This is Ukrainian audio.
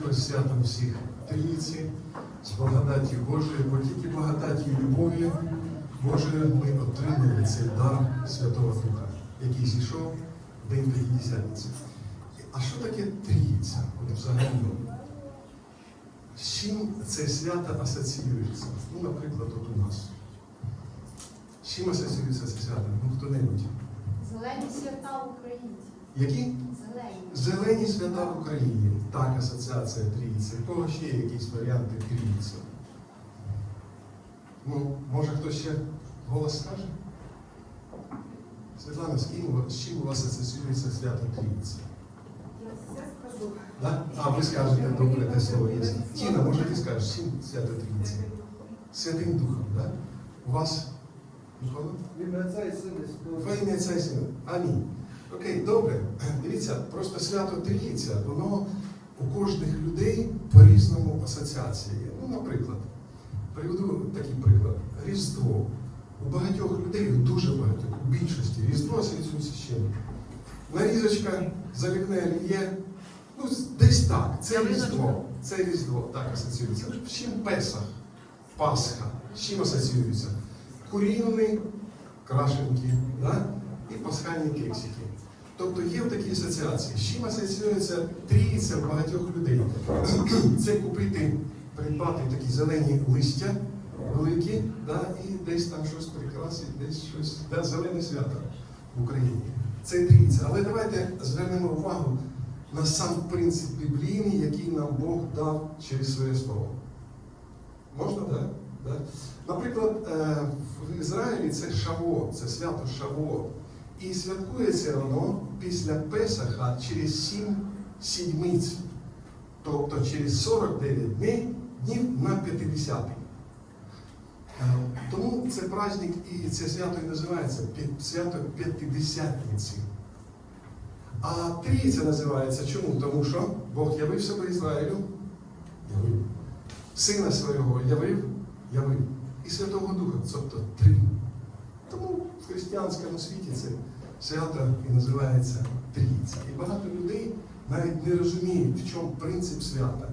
Святом всіх трійці, з благодаті Божої, бо тільки благодаті і любові Божої ми отримали цей дар Святого Духа, який зійшов в День П'ятдесятниці. А що таке трійця? Взагалі? З чим це свято асоціюється? Ну, наприклад, от у нас. З чим асоціюється це свято? Ну, хто-небудь. Зелені свята українці. Які? Зелені. Зелені свята в Україні. Так, асоціація трійці. У кого ще є якісь варіанти трійці? Ну, може хтось ще голос скаже? Світлана, з ким, з чим у вас асоціюється свято трійці? Я все скажу. Да? А ви скажете добре те слово є. Тіна, може ти скажеш, чим свято трійці? Святим Духом, так? Да? У вас? Микола? В ім'я Отця і Сина ім'я Отця і Сина. Амінь. Окей, добре. Дивіться, просто свято Трійця, воно у кожних людей по-різному асоціація є. Ну, наприклад, приведу такий приклад. Різдво. У багатьох людей, у дуже багатьох, у більшості, Різдво асоціюється з чим? Нарізочка, залівне олів'є. Ну, десь так. Це Різдво. Це Різдво, так асоціюється. З чим Песах, Пасха, з чим асоціюється? Курінний, крашенки, да? І пасхальні кексики. Тобто є такі асоціації. З чим асоціюється трійця в багатьох людей? Це купити, придбати такі зелені листя великі, да? і десь там щось прикрасить, десь щось, да? зелене свято в Україні. Це трійця. Але давайте звернемо увагу на сам принцип біблійний, який нам Бог дав через своє слово. Можна, так? Да? Да? Наприклад, е, в Ізраїлі це Шаво, це свято Шаво. І святкується воно після Песаха через сім сідмиць, тобто через 49 днів, днів на 50-й. Е, Тому це праздник і це свято і називається свято П'ятидесятниці. А трійця називається чому? Тому що Бог явив себе Ізраїлю, явив. Сина свого явив, явив. І Святого Духа, тобто три. Християнському світі це свято і називається Трійця. І багато людей навіть не розуміють, в чому принцип свята.